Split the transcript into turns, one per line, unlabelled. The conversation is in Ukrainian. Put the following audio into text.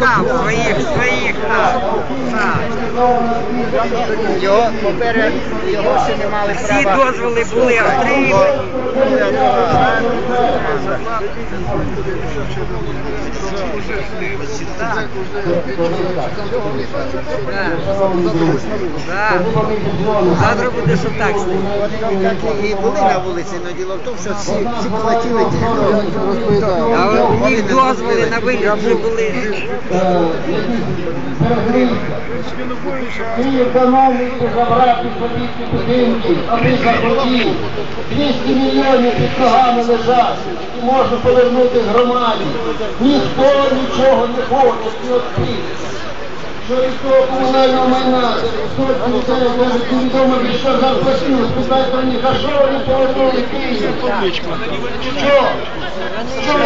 сам, своїх, своїх, так.
Його, поперед, його ще не мали
Всі
права.
дозволи були отримані. Так. Завтра буде, що так стоїть.
Вони як і були на вулиці, але діло в тому, що всі, всі платили ті гроші.
Них дозволи на виїзд вже були.
Ті економіки забрати собі будинки, а ми захотів. 200 мільйонів під ногами лежать, і можна повернути громаді. Ніхто нічого не хоче, ні відкрити. Що комунального майна, сотні що запросили, спитайте про них, а що вони повернули Київ? Що? Що